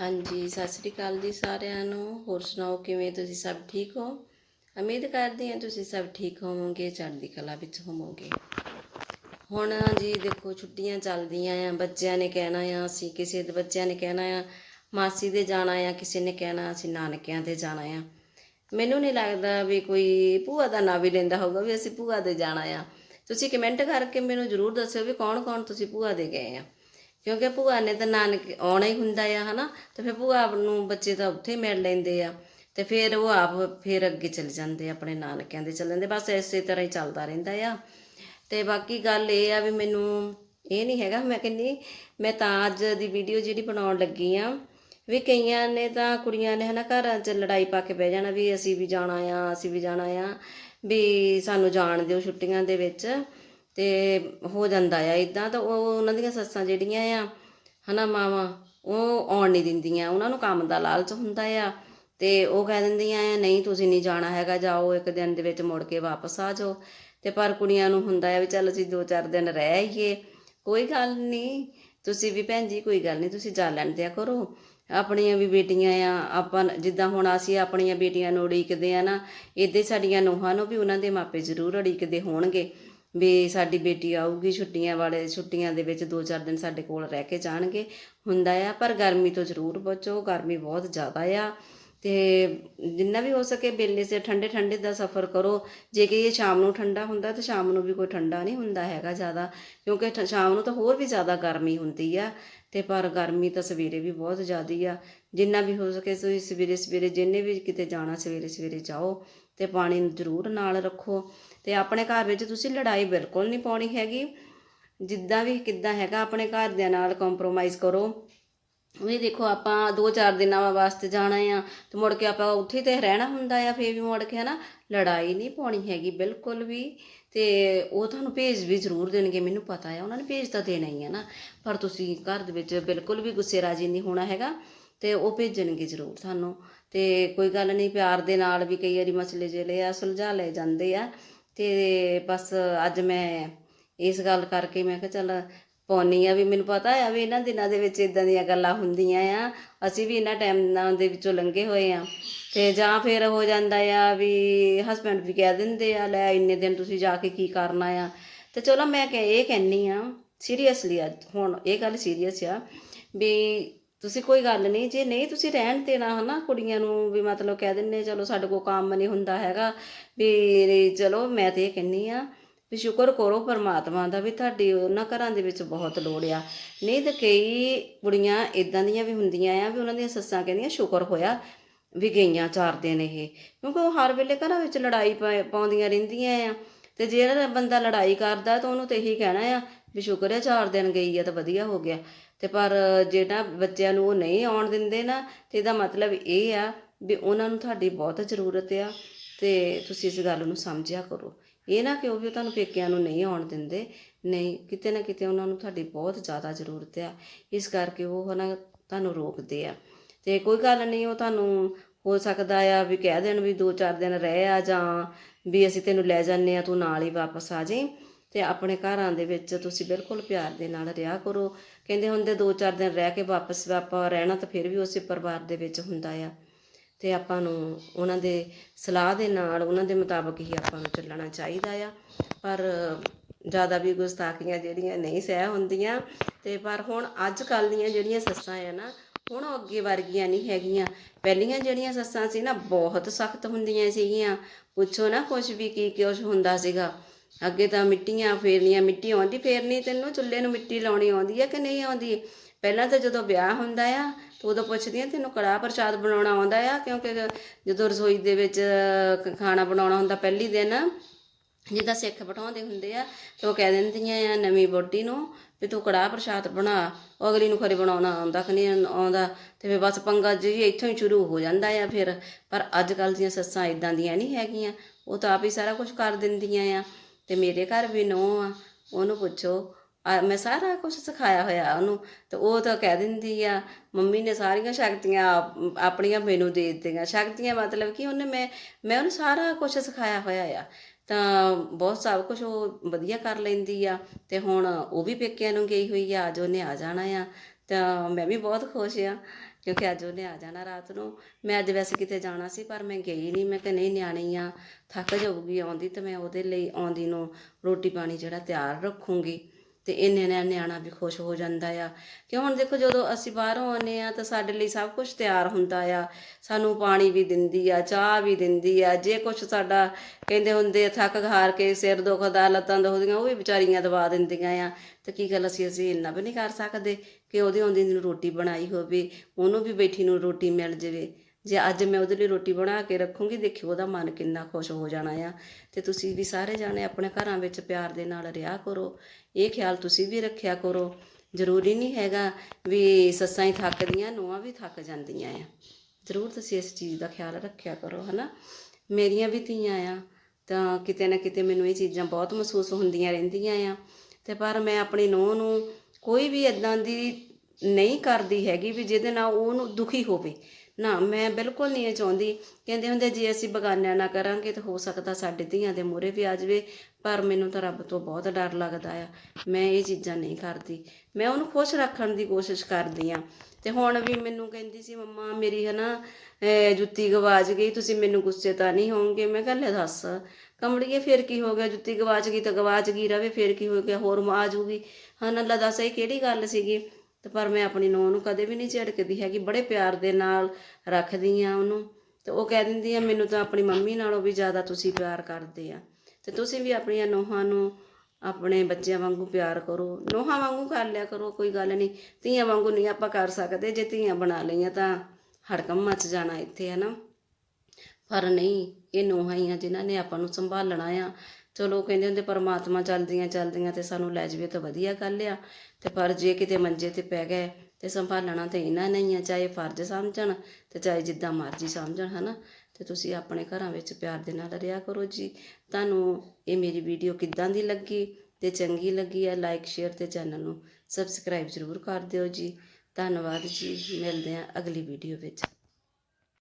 ਹਾਂਜੀ, ਸਤਿ ਸ੍ਰੀ ਅਕਾਲ ਜੀ ਸਾਰਿਆਂ ਨੂੰ। ਹੋਰ ਸੁਣਾਓ ਕਿਵੇਂ ਤੁਸੀਂ ਸਭ ਠੀਕ ਹੋ? ਉਮੀਦ ਕਰਦੀ ਹਾਂ ਤੁਸੀਂ ਸਭ ਠੀਕ ਹੋਵੋਗੇ, ਚੜ੍ਹਦੀ ਕਲਾ ਵਿੱਚ ਹੋਵੋਗੇ। ਹੁਣ ਜੀ ਦੇਖੋ, ਛੁੱਟੀਆਂ ਚੱਲਦੀਆਂ ਆ, ਬੱਚਿਆਂ ਨੇ ਕਹਿਣਾ ਆ, ਅਸੀਂ ਕਿਸੇ ਦੇ ਬੱਚਿਆਂ ਨੇ ਕਹਿਣਾ ਆ, ਮਾਸੀ ਦੇ ਜਾਣਾ ਆ, ਕਿਸੇ ਨੇ ਕਹਿਣਾ, ਅਸੀਂ ਨਾਨਕਿਆਂ ਦੇ ਜਾਣਾ ਆ। ਮੈਨੂੰ ਨਹੀਂ ਲੱਗਦਾ ਵੀ ਕੋਈ ਭੂਆ ਦਾ ਨਾਂ ਵੀ ਲੈਂਦਾ ਹੋਊਗਾ ਵੀ ਅਸੀਂ ਭੂਆ ਦੇ ਜਾਣਾ ਆ। ਤੁਸੀਂ ਕਮੈਂਟ ਕਰਕੇ ਮੈਨੂੰ ਜ਼ਰੂਰ ਦੱਸਿਓ ਵੀ ਕੌਣ ਕੌਣ ਤੁਸੀਂ ਭੂਆ ਦੇ ਗਏ ਆ। ਕਿਉਂਕਿ ਭੂਆ ਨੇ ਤਾਂ ਨਾਨਕੇ ਆਉਣਾ ਹੀ ਹੁੰਦਾ ਆ, ਹਨਾ? ਤੇ ਫਿਰ ਭੂਆ ਨੂੰ ਬੱਚੇ ਤਾਂ ਉੱਥੇ ਹੀ ਮਿਲ ਲੈਂਦੇ ਆ। ਤੇ ਫਿਰ ਉਹ ਆਪ ਫਿਰ ਅੱਗੇ ਚਲੇ ਜਾਂਦੇ ਆਪਣੇ ਨਾਨਕਿਆਂ ਦੇ ਚਲੇ ਜਾਂਦੇ ਬਸ ਇਸੇ ਤਰ੍ਹਾਂ ਹੀ ਚੱਲਦਾ ਰਹਿੰਦਾ ਆ। ਤੇ ਬਾਕੀ ਗੱਲ ਇਹ ਆ ਵੀ ਮੈਨੂੰ ਇਹ ਨਹੀਂ ਹੈਗਾ, ਮੈਂ ਕਹਿੰਦੀ ਮੈਂ ਤਾਂ ਅੱਜ ਦੀ ਵੀਡੀਓ ਜਿਹੜੀ ਬਣਾਉਣ ਲੱਗੀ ਆ, ਵੀ ਕਈਆਂ ਨੇ ਤਾਂ ਕੁੜੀਆਂ ਨੇ ਹਨਾ ਘਰਾਂ 'ਚ ਲੜਾਈ ਪਾ ਕੇ ਬਹਿ ਜਾਣਾ ਵੀ ਅਸੀਂ ਵੀ ਜਾਣਾ ਆ, ਅਸੀਂ ਵੀ ਜਾਣਾ ਆ, ਵੀ ਸਾਨੂੰ ਜਾਣ ਦਿਓ ਛੁੱਟੀਆਂ ਦੇ ਵਿੱਚ। ਤੇ ਹੋ ਜਾਂਦਾ ਆ ਇਦਾਂ ਤਾਂ ਉਹ ਉਹਨਾਂ ਦੀਆਂ ਸੱਸਾਂ ਜਿਹੜੀਆਂ ਆ, ਹਨਾ ਮਾਵਾਂ, ਉਹ ਆਉਣ ਨਹੀਂ ਦਿੰਦੀਆਂ। ਉਹਨਾਂ ਨੂੰ ਕੰਮ ਦਾ ਲਾਲਚ ਹੁੰਦਾ ਆ ਤੇ ਉਹ ਕਹਿ ਦਿੰਦੀਆਂ ਆ, ਨਹੀਂ, ਤੁਸੀਂ ਨਹੀਂ ਜਾਣਾ ਹੈਗਾ, ਜਾਓ, ਇੱਕ ਦਿਨ ਦੇ ਵਿੱਚ ਮੁੜ ਕੇ ਵਾਪਸ ਆ ਜਾਓ। ਤੇ ਪਰ ਕੁੜੀਆਂ ਨੂੰ ਹੁੰਦਾ ਆ ਵੀ ਚੱਲ ਅਸੀਂ ਦੋ ਚਾਰ ਦਿਨ ਰਹਿ ਆਈਏ। ਕੋਈ ਗੱਲ ਨਹੀਂ, ਤੁਸੀਂ ਵੀ ਭੈਣ ਜੀ, ਕੋਈ ਗੱਲ ਨਹੀਂ, ਤੁਸੀਂ ਜਾ ਲੈਣ ਦਿਆ ਕਰੋ। ਆਪਣੀਆਂ ਵੀ ਬੇਟੀਆਂ ਆ, ਆਪਾਂ ਜਿੱਦਾਂ ਹੁਣ ਅਸੀਂ ਆਪਣੀਆਂ ਬੇਟੀਆਂ ਨੂੰ ਉਡੀਕਦੇ ਆ ਨਾ ਇਦਾਂ ਸਾਡੀਆਂ ਨੂੰਹਾਂ ਨੂੰ ਵੀ ਉਹਨਾਂ ਦੇ ਮਾਪੇ ਜ਼ਰੂਰ ਉਡੀਕਦੇ ਹੋਣਗੇ। ਵੀ ਸਾਡੀ ਬੇਟੀ ਆਊਗੀ ਛੁੱਟੀਆਂ ਵਾਲੇ, ਛੁੱਟੀਆਂ ਦੇ ਵਿੱਚ ਦੋ ਚਾਰ ਦਿਨ ਸਾਡੇ ਕੋਲ ਰਹਿ ਕੇ ਜਾਣਗੇ। ਹੁੰਦਾ ਆ, ਪਰ ਗਰਮੀ ਤੋਂ ਜ਼ਰੂਰ ਬਚੋ, ਗਰਮੀ ਬਹੁਤ ਜ਼ਿਆਦਾ ਆ। ਤੇ ਜਿੰਨਾ ਵੀ ਹੋ ਸਕੇ ਬੇਲੇ ਸੇ ਠੰਡੇ ਠੰਡੇ ਦਾ ਸਫ਼ਰ ਕਰੋ। ਜੇ ਕਿ ਇਹ ਸ਼ਾਮ ਨੂੰ ਠੰਡਾ ਹੁੰਦਾ, ਤਾਂ ਸ਼ਾਮ ਨੂੰ ਵੀ ਕੋਈ ਠੰਡਾ ਨਹੀਂ ਹੁੰਦਾ ਹੈਗਾ ਜ਼ਿਆਦਾ, ਕਿਉਂਕਿ ਠ- ਸ਼ਾਮ ਨੂੰ ਤਾਂ ਹੋਰ ਵੀ ਜ਼ਿਆਦਾ ਗਰਮੀ ਹੁੰਦੀ ਆ, ਤੇ ਪਰ ਗਰਮੀ ਤਾਂ ਸਵੇਰੇ ਵੀ ਬਹੁਤ ਜ਼ਿਆਦੀ ਆ। ਜਿੰਨਾ ਵੀ ਹੋ ਸਕੇ ਤੁਸੀਂ ਸਵੇਰੇ ਸਵੇਰੇ ਜਿੰਨੇ ਵੀ ਕਿਤੇ ਜਾਣਾ, ਸਵੇਰੇ ਸਵੇਰੇ ਜਾਓ ਤੇ ਪਾਣੀ ਜ਼ਰੂਰ ਨਾਲ ਰੱਖੋ। ਤੇ ਆਪਣੇ ਘਰ ਵਿੱਚ ਤੁਸੀਂ ਲੜਾਈ ਬਿਲਕੁਲ ਨਹੀਂ ਪਾਉਣੀ ਹੈਗੀ। ਜਿੱਦਾਂ ਵੀ ਕਿੱਦਾਂ ਹੈਗਾ, ਆਪਣੇ ਘਰਦਿਆਂ ਨਾਲ ਕੰਪਰੋਮਾਈਜ਼ ਕਰੋ। ਵੀ ਦੇਖੋ, ਆਪਾਂ ਦੋ ਚਾਰ ਦਿਨਾਂ ਵਾਸਤੇ ਜਾਣਾ ਆ, ਤੇ ਮੁੜ ਕੇ ਆਪਾਂ ਉੱਥੇ ਤੇ ਰਹਿਣਾ ਹੁੰਦਾ ਆ, ਫੇਰ ਵੀ ਮੁੜ ਕੇ ਹਨਾ, ਲੜਾਈ ਨਹੀਂ ਪਾਉਣੀ ਹੈਗੀ ਬਿਲਕੁਲ ਵੀ। ਤੇ ਉਹ ਤੁਹਾਨੂੰ ਭੇਜ ਵੀ ਜ਼ਰੂਰ ਦੇਣਗੇ, ਮੈਨੂੰ ਪਤਾ ਆ, ਉਹਨਾਂ ਨੇ ਭੇਜ ਤਾਂ ਦੇਣਾ ਹੀ ਆ ਨਾ। ਪਰ ਤੁਸੀਂ ਘਰ ਦੇ ਵਿੱਚ ਬਿਲਕੁਲ ਵੀ ਗੁੱਸੇ ਰਾਜੀ ਨਹੀਂ ਹੋਣਾ ਹੈਗਾ, ਤੇ ਉਹ ਭੇਜਣਗੇ ਜ਼ਰੂਰ ਤੁਹਾਨੂੰ। ਤੇ ਕੋਈ ਗੱਲ ਨਹੀਂ, ਪਿਆਰ ਦੇ ਨਾਲ ਵੀ ਕਈ ਵਾਰੀ ਮਸਲੇ ਜਿਹੜੇ ਆ, ਸੁਲਝਾ ਲਏ ਜਾਂਦੇ ਆ। ਤੇ ਬਸ ਅੱਜ ਮੈਂ ਇਸ ਗੱਲ ਕਰਕੇ ਮੈਂ ਕਿਹਾ ਚੱਲ ਪਾਉਣੀ ਆ ਵੀ ਮੈਨੂੰ ਪਤਾ ਆ ਵੀ ਇਹਨਾਂ ਦਿਨਾਂ ਦੇ ਵਿੱਚ ਇਦਾਂ ਦੀਆਂ ਗੱਲਾਂ ਹੁੰਦੀਆਂ ਆ, ਅਸੀਂ ਵੀ ਇਹਨਾਂ ਟਾਈਮਾਂ ਦੇ ਵਿੱਚੋਂ ਲੰਘੇ ਹੋਏ ਆ। ਤੇ ਜਾਂ ਫਿਰ ਹੋ ਜਾਂਦਾ ਆ ਵੀ ਹਸਬੰਡ ਵੀ ਕਹਿ ਦਿੰਦੇ ਆ, ਲੈ ਇੰਨੇ ਦਿਨ ਤੁਸੀਂ ਜਾ ਕੇ ਕੀ ਕਰਨਾ ਆ? ਤੇ ਚਲੋ ਮੈਂ ਕਿ ਇਹ ਕਹਿੰਨੀ ਆ ਸੀਰੀਅਸਲੀ ਅੱਜ, ਹੁਣ ਇਹ ਗੱਲ ਸੀਰੀਅਸ ਆ ਵੀ ਤੁਸੀਂ ਕੋਈ ਗੱਲ ਨਹੀਂ, ਜੇ ਨਹੀਂ ਤੁਸੀਂ ਰਹਿਣ ਦੇਣਾ ਹਨਾ ਕੁੜੀਆਂ ਨੂੰ ਵੀ ਮਤਲਬ ਕਹਿ ਦਿੰਨੇ ਚਲੋ ਸਾਡੇ ਕੋਲ ਕੰਮ ਨਹੀਂ ਹੁੰਦਾ ਹੈਗਾ, ਵੀ ਚਲੋ ਮੈਂ ਤੇ ਇਹ ਕਹਿੰਨੀ ਆ ਵੀ ਸ਼ੁਕਰ ਕਰੋ ਪਰਮਾਤਮਾ ਦਾ ਵੀ ਤੁਹਾਡੀ ਉਹਨਾਂ ਘਰਾਂ ਦੇ ਵਿੱਚ ਬਹੁਤ ਲੋੜ ਆ। ਨਹੀਂ ਤਾਂ ਕਈ ਕੁੜੀਆਂ ਇਦਾਂ ਦੀਆਂ ਵੀ ਹੁੰਦੀਆਂ ਆ ਵੀ ਉਹਨਾਂ ਦੀਆਂ ਸੱਸਾਂ ਕਹਿੰਦੀਆਂ ਸ਼ੁਕਰ ਹੋਇਆ ਵੀ ਗਈਆਂ ਚਾਰ ਦਿਨ ਇਹ। ਕਿਉਂਕਿ ਉਹ ਹਰ ਵੇਲੇ ਘਰਾਂ ਵਿੱਚ ਲੜਾਈ ਪਾ- ਪਾਉਂਦੀਆਂ ਰਹਿੰਦੀਆਂ ਆ ਤੇ ਜਿਹੜਾ ਬੰਦਾ ਲੜਾਈ ਕਰਦਾ ਤਾਂ ਉਹਨੂੰ ਤੇ ਇਹੀ ਕਹਿਣਾ ਆ ਵੀ ਸ਼ੁਕਰ ਹੈ ਚਾਰ ਦਿਨ ਗਈ ਆ ਤਾਂ ਵਧੀਆ ਹੋ ਗਿਆ। ਤੇ ਪਰ ਜਿਹੜਾ ਬੱਚਿਆਂ ਨੂੰ ਉਹ ਨਹੀਂ ਆਉਣ ਦਿੰਦੇ ਨਾ ਤੇ ਇਹਦਾ ਮਤਲਬ ਇਹ ਆ ਵੀ ਉਹਨਾਂ ਨੂੰ ਤੁਹਾਡੀ ਬਹੁਤ ਜ਼ਰੂਰਤ ਆ ਤੇ ਤੁਸੀਂ ਇਸ ਗੱਲ ਨੂੰ ਸਮਝਿਆ ਕਰੋ। ਇਹ ਨਾ ਕਿ ਉਹ ਵੀ ਤੁਹਾਨੂੰ ਪੇਕਿਆਂ ਨੂੰ ਨਹੀਂ ਆਉਣ ਦਿੰਦੇ? ਨਹੀਂ, ਕਿਤੇ ਨਾ ਕਿਤੇ ਉਹਨਾਂ ਨੂੰ ਤੁਹਾਡੀ ਬਹੁਤ ਜ਼ਿਆਦਾ ਜ਼ਰੂਰਤ ਆ। ਇਸ ਕਰਕੇ ਉਹ ਹਨਾ ਤੁਹਾਨੂੰ ਰੋਕਦੇ ਆ। ਤੇ ਕੋਈ ਗੱਲ ਨਹੀਂ, ਉਹ ਤੁਹਾਨੂੰ ਹੋ ਸਕਦਾ ਆ ਵੀ ਕਹਿ ਦੇਣ ਵੀ ਦੋ ਚਾਰ ਦਿਨ ਰਹਿ ਆ ਜਾਂ ਵੀ ਅਸੀਂ ਤੈਨੂੰ ਲੈ ਜਾਂਦੇ ਆ, ਤੂੰ ਨਾਲ ਹੀ ਵਾਪਸ ਆ ਜਾਈਂ। ਤੇ ਆਪਣੇ ਘਰਾਂ ਦੇ ਵਿੱਚ ਤੁਸੀਂ ਬਿਲਕੁਲ ਪਿਆਰ ਦੇ ਨਾਲ ਰਿਹਾ ਕਰੋ। ਕਹਿੰਦੇ ਹੁੰਦੇ ਦੋ ਚਾਰ ਦਿਨ ਰਹਿ ਕੇ ਵਾਪਸ ਆਪਾਂ ਰਹਿਣਾ ਤਾਂ ਫਿਰ ਵੀ ਉਸੇ ਪਰਿਵਾਰ ਦੇ ਵਿੱਚ ਹੁੰਦਾ ਆ। ਅਤੇ ਆਪਾਂ ਨੂੰ ਉਹਨਾਂ ਦੇ ਸਲਾਹ ਦੇ ਨਾਲ, ਉਹਨਾਂ ਦੇ ਮੁਤਾਬਕ ਹੀ ਆਪਾਂ ਨੂੰ ਚੱਲਣਾ ਚਾਹੀਦਾ ਆ। ਪਰ ਜ਼ਿਆਦਾ ਵੀ ਗੁਸਤਾਖੀਆਂ ਜਿਹੜੀਆਂ ਨਹੀਂ ਸਹਿ ਹੁੰਦੀਆਂ ਅਤੇ ਪਰ ਹੁਣ ਅੱਜ ਕੱਲ੍ਹ ਦੀਆਂ ਜਿਹੜੀਆਂ ਸੱਸਾਂ ਆ ਨਾ, ਹੁਣ ਉਹ ਅੱਗੇ ਵਰਗੀਆਂ ਨਹੀਂ ਹੈਗੀਆਂ। ਪਹਿਲੀਆਂ ਜਿਹੜੀਆਂ ਸੱਸਾਂ ਸੀ ਨਾ, ਬਹੁਤ ਸਖਤ ਹੁੰਦੀਆਂ ਸੀਗੀਆਂ। ਪੁੱਛੋ ਨਾ ਕੁਝ ਵੀ ਕੀ ਕੁਛ ਹੁੰਦਾ ਸੀਗਾ। ਅੱਗੇ ਤਾਂ ਮਿੱਟੀਆਂ ਫੇਰਨੀਆਂ, ਮਿੱਟੀ ਆਉਂਦੀ, ਫੇਰਨੀ ਤੈਨੂੰ ਚੁੱਲ੍ਹੇ ਨੂੰ ਮਿੱਟੀ ਲਾਉਣੀ ਆਉਂਦੀ ਹੈ ਕਿ ਨਹੀਂ ਆਉਂਦੀ? ਪਹਿਲਾਂ ਤਾਂ ਜਦੋਂ ਵਿਆਹ ਹੁੰਦਾ ਆ, ਤਾਂ ਉਦੋਂ ਪੁੱਛਦੀਆਂ ਤੈਨੂੰ ਕੜਾਹ ਪ੍ਰਸ਼ਾਦ ਬਣਾਉਣਾ ਆਉਂਦਾ ਆ? ਕਿਉਂਕਿ ਜਦੋਂ ਰਸੋਈ ਦੇ ਵਿੱਚ ਖਾਣਾ ਬਣਾਉਣਾ ਹੁੰਦਾ ਪਹਿਲੀ ਦਿਨ, ਜਿੱਦਾਂ ਸਿੱਖ ਬਿਠਾਉਂਦੇ ਹੁੰਦੇ ਆ, ਤੇ ਉਹ ਕਹਿ ਦਿੰਦੀਆਂ ਆ, ਨਵੀਂ ਬੋਟੀ ਨੂੰ ਵੀ ਤੂੰ ਕੜਾਹ ਪ੍ਰਸ਼ਾਦ ਬਣਾ, ਉਹ ਅਗਲੀ ਨੂੰ ਖਰੇ ਬਣਾਉਣਾ ਆਉਂਦਾ ਕਿ ਨਹੀਂ ਆਉਂਦਾ? ਤੇ ਫਿਰ ਬਸ ਪੰਗਾ ਜੀ ਇੱਥੋਂ ਹੀ ਸ਼ੁਰੂ ਹੋ ਜਾਂਦਾ ਆ ਫਿਰ, ਪਰ ਅੱਜ ਕੱਲ ਦੀਆਂ ਸੱਸਾਂ ਇਦਾਂ ਦੀਆਂ ਨਹੀਂ ਹੈਗੀਆਂ, ਉਹ ਤਾਂ ਆਪ ਹੀ ਸਾਰਾ ਕੁਝ ਕਰ ਦਿੰਦੀਆਂ ਆ, ਤੇ ਮੇਰੇ ਘਰ ਵੀ ਨੋ ਆ, ਉਹਨੂੰ ਪੁੱਛੋ ਮੈਂ ਸਾਰਾ ਕੁਝ ਸਿਖਾਇਆ ਹੋਇਆ ਉਹਨੂੰ, ਤੇ ਉਹ ਤਾਂ ਕਹਿ ਦਿੰਦੀ ਆ, ਮੰਮੀ ਨੇ ਸਾਰੀਆਂ ਸ਼ਕਤੀਆਂ ਆਪਣੀਆਂ ਮੈਨੂੰ ਦੇ ਦਿੱਤੀਆਂ। ਸ਼ਕਤੀਆਂ ਮਤਲਬ ਕਿ ਉਹਨੇ ਮੈਂ ਮੈਂ ਉਹਨੂੰ ਸਾਰਾ ਕੁਝ ਸਿਖਾਇਆ ਹੋਇਆ ਆ। ਤਾਂ ਬਹੁਤ ਸਭ ਕੁਝ ਉਹ ਵਧੀਆ ਕਰ ਲੈਂਦੀ ਆ, ਤੇ ਹੁਣ ਉਹ ਵੀ ਪੇਕਿਆਂ ਨੂੰ ਗਈ ਹੋਈ ਆ, ਅੱਜ ਉਹਨੇ ਆ ਜਾਣਾ ਆ। ਤਾਂ ਮੈਂ ਵੀ ਬਹੁਤ ਖੁਸ਼ ਆ, ਕਿਉਂਕਿ ਅੱਜ ਉਹਨੇ ਆ ਜਾਣਾ ਰਾਤ ਨੂੰ। ਮੈਂ ਅੱਜ ਵੈਸੇ ਕਿਤੇ ਜਾਣਾ ਸੀ, ਪਰ ਮੈਂ ਗਈ ਨਹੀਂ ਮੈਂ ਕਿ ਨਹੀਂ ਨਿਆਣੀ ਆ, ਥੱਕ ਜਾਊਗੀ ਆਉਂਦੀ ਤਾਂ ਮੈਂ ਉਹਦੇ ਲਈ ਆਉਂਦੀ ਨੂੰ ਰੋਟੀ ਪਾਣੀ ਜਿਹੜਾ ਤਿਆਰ ਰੱਖੂੰਗੀ। ਤੇ ਇੰਨੇ ਨਾਲ ਨਿਆਣਾ ਵੀ ਖੁਸ਼ ਹੋ ਜਾਂਦਾ ਆ। ਕਿ ਹੁਣ ਦੇਖੋ ਜਦੋਂ ਅਸੀਂ ਬਾਹਰੋਂ ਆਉਂਦੇ ਆ ਤਾਂ ਸਾਡੇ ਲਈ ਸਭ ਕੁਝ ਤਿਆਰ ਹੁੰਦਾ ਆ। ਸਾਨੂੰ ਪਾਣੀ ਵੀ ਦਿੰਦੀ ਆ, ਚਾਹ ਵੀ ਦਿੰਦੀ ਆ। ਜੇ ਕੁਝ ਸਾਡਾ ਕਹਿੰਦੇ ਹੁੰਦੇ ਥੱਕ ਹਾਰ ਕੇ ਸਿਰ ਦੁਖਦਾ ਲੱਤਾਂ ਦੁਖਦੀਆਂ ਉਹ ਵੀ ਵਿਚਾਰੀਆਂ ਦਵਾ ਦਿੰਦੀਆਂ ਆ। ਤੇ ਕੀ ਗੱਲ ਅਸੀਂ ਅਸੀਂ ਇੰਨਾ ਵੀ ਨਹੀਂ ਕਰ ਸਕਦੇ ਕਿ ਉਹਦੀ ਆਉਂਦੀ ਨੂੰ ਰੋਟੀ ਬਣਾਈ ਹੋਵੇ, ਉਹਨੂੰ ਵੀ ਬੈਠੀ ਨੂੰ ਰੋਟੀ ਮਿਲ ਜਾਵੇ। ਜੇ ਅੱਜ ਮੈਂ ਉਹਦੇ ਲਈ ਰੋਟੀ ਬਣਾ ਕੇ ਰੱਖੂੰਗੀ, ਦੇਖਿਓ ਉਹਦਾ ਮਨ ਕਿੰਨਾ ਖੁਸ਼ ਹੋ ਜਾਣਾ ਆ। ਤੇ ਤੁਸੀਂ ਵੀ ਸਾਰੇ ਜਾਣੇ ਆਪਣੇ ਘਰਾਂ ਵਿੱਚ ਪਿਆਰ ਦੇ ਨਾਲ ਰਿਹਾ ਕਰੋ। ਇਹ ਖਿਆਲ ਤੁਸੀਂ ਵੀ ਰੱਖਿਆ ਕਰੋ। ਜ਼ਰੂਰੀ ਨਹੀਂ ਹੈਗਾ ਵੀ ਸੱਸਾਂ ਹੀ ਥੱਕਦੀਆਂ, ਨੂੰਹਾਂ ਵੀ ਥੱਕ ਜਾਂਦੀਆਂ ਆ। ਜ਼ਰੂਰ ਤੁਸੀਂ ਇਸ ਚੀਜ਼ ਦਾ ਖਿਆਲ ਰੱਖਿਆ ਕਰੋ, ਹਨਾ? ਮੇਰੀਆਂ ਵੀ ਧੀਆਂ ਆ, ਤਾਂ ਕਿਤੇ ਨਾ ਕਿਤੇ ਮੈਨੂੰ ਇਹ ਚੀਜ਼ਾਂ ਬਹੁਤ ਮਹਿਸੂਸ ਹੁੰਦੀਆਂ ਰਹਿੰਦੀਆਂ ਆ। ਤੇ ਪਰ ਮੈਂ ਆਪਣੀ ਨੂੰਹ ਨੂੰ ਕੋਈ ਵੀ ਇਦਾਂ ਦੀ ਨਹੀਂ ਕਰਦੀ ਹੈਗੀ ਵੀ ਜਿਹਦੇ ਨਾਲ ਉਹਨੂੰ ਦੁਖੀ ਹੋਵੇ। ਨਾ, ਮੈਂ ਬਿਲਕੁਲ ਨਹੀਂ ਇਹ ਚਾਹੁੰਦੀ। ਕਹਿੰਦੇ ਹੁੰਦੇ, ਜੇ ਅਸੀਂ ਬਗਾਨਿਆਂ ਨਾ ਕਰਾਂਗੇ ਤਾਂ ਹੋ ਸਕਦਾ ਸਾਡੇ ਧੀਆਂ ਦੇ ਮੂਹਰੇ ਵੀ ਆ ਜਾਵੇ, ਪਰ ਮੈਨੂੰ ਤਾਂ ਰੱਬ ਤੋਂ ਬਹੁਤ ਡਰ ਲੱਗਦਾ ਆ। ਮੈਂ ਇਹ ਚੀਜ਼ਾਂ ਨਹੀਂ ਕਰਦੀ। ਮੈਂ ਉਹਨੂੰ ਖੁਸ਼ ਰੱਖਣ ਦੀ ਕੋਸ਼ਿਸ਼ ਕਰਦੀ ਆ। ਤੇ ਹੁਣ ਵੀ ਮੈਨੂੰ ਕਹਿੰਦੀ ਸੀ, ਮੰਮਾ, ਮੇਰੀ ਹਨਾ ਅਹ ਜੁੱਤੀ ਗਵਾਚ ਗਈ, ਤੁਸੀਂ ਮੈਨੂੰ ਗੁੱਸੇ ਤਾਂ ਨਹੀਂ ਹੋਵੋਗੇ? ਮੈਂ ਕਿਹਾ, ਲੈ ਦੱਸ ਕਮੜੀਏ ਫਿਰ ਕੀ ਹੋ ਗਿਆ? ਜੁੱਤੀ ਗਵਾਚ ਗਈ ਤਾਂ ਗਵਾਚ ਗਈ ਰਵੇ, ਫਿਰ ਕੀ ਹੋ ਗਿਆ? ਹੋਰ ਆ ਜੂਗੀ ਹਾਂ ਅੱਲਾ ਦੱਸ, ਇਹ ਕਿਹੜੀ ਗੱਲ ਸੀਗੀ? ਤੇ ਪਰ ਮੈਂ ਆਪਣੀ ਨੂੰਹ ਨੂੰ ਕਦੇ ਵੀ ਨਹੀਂ ਝਿੜਕਦੀ ਹੈਗੀ, ਬੜੇ ਪਿਆਰ ਦੇ ਨਾਲ ਰੱਖਦੀ ਆ ਉਹਨੂੰ। ਤੇ ਉਹ ਕਹਿ ਦਿੰਦੀ ਆ, ਮੈਨੂੰ ਤਾਂ ਆਪਣੀ ਮੰਮੀ ਨਾਲੋਂ ਵੀ ਜ਼ਿਆਦਾ ਤੁਸੀਂ ਪਿਆਰ ਕਰਦੇ ਆ। ਤੇ ਤੁਸੀਂ ਵੀ ਆਪਣੀਆਂ ਨੂੰਹਾਂ ਨੂੰ ਆਪਣੇ ਬੱਚਿਆਂ ਵਾਂਗੂ ਪਿਆਰ ਕਰੋ। ਨੂੰਹਾਂ ਵਾਂਗੂ ਕਰ ਲਿਆ ਕਰੋ, ਕੋਈ ਗੱਲ ਨਹੀਂ। ਧੀਆਂ ਵਾਂਗੂ ਨਹੀਂ ਆਪਾਂ ਕਰ ਸਕਦੇ, ਜੇ ਧੀਆਂ ਬਣਾ ਲਈਆਂ ਤਾਂ ਹੜਕੰਮ ਮਚ ਜਾਣਾ ਇੱਥੇ ਹੈ ਨਾ। ਪਰ ਨਹੀਂ, ਇਹ ਨੂੰਹਾਂ ਹੀ ਆ ਜਿਨ੍ਹਾਂ ਨੇ ਆਪਾਂ ਨੂੰ ਸੰਭਾਲਣਾ ਆ। ਚਲੋ ਕਹਿੰਦੇ ਹੁੰਦੇ ਪਰਮਾਤਮਾ ਚੱਲਦੀਆਂ ਚੱਲਦੀਆਂ ਤੇ ਸਾਨੂੰ ਲੈ ਜਾਵੇ ਤਾਂ ਵਧੀਆ ਗੱਲ ਆ। ਤੇ ਪਰ ਜੇ ਕਿਤੇ ਮੰਜੇ ਤੇ ਪੈ ਗਏ ਤੇ ਸੰਭਾਲਣਾ ਤੇ ਇਹਨਾਂ ਨਹੀਂ ਆ, ਚਾਹੇ ਫਰਜ਼ ਸਮਝਣ ਤੇ ਚਾਹੇ ਜਿੱਦਾਂ ਮਰਜ਼ੀ ਸਮਝਣ, ਹਨਾ? ਤੇ ਤੁਸੀਂ ਆਪਣੇ ਘਰਾਂ ਵਿੱਚ ਪਿਆਰ ਦੇ ਨਾਲ ਰਿਹਾ ਕਰੋ ਜੀ। ਤੁਹਾਨੂੰ ਇਹ ਮੇਰੀ ਵੀਡੀਓ ਕਿੱਦਾਂ ਦੀ ਲੱਗੀ ਤੇ ਚੰਗੀ ਲੱਗੀ ਆ ਲਾਈਕ ਸ਼ੇਅਰ ਤੇ ਚੈਨਲ ਨੂੰ ਸਬਸਕ੍ਰਾਈਬ ਜ਼ਰੂਰ ਕਰ ਦਿਓ ਜੀ। ਧੰਨਵਾਦ ਜੀ। ਮਿਲਦੇ ਹਾਂ ਅਗਲੀ ਵੀਡੀਓ ਵਿੱਚ।